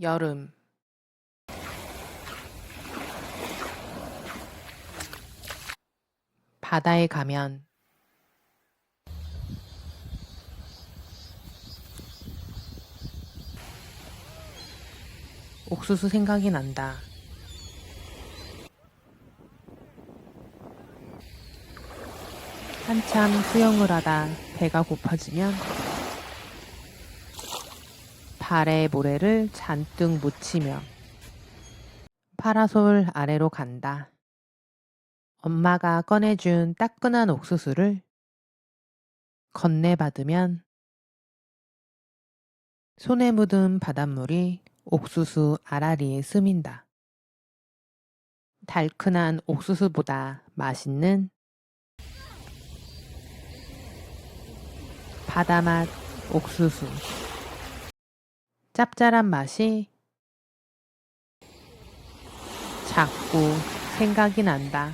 여름 바다에 가면 옥수수 생각이 난다. 한참 수영을 하다 배가 고파지면 발에 모래를 잔뜩 묻히며 파라솔 아래로 간다. 엄마가 꺼내준 따끈한 옥수수를 건네받으면 손에 묻은 바닷물이 옥수수 아라리에 스민다. 달큰한 옥수수보다 맛있는 바다맛 옥수수. 짭짤한 맛이 자꾸 생각이 난다.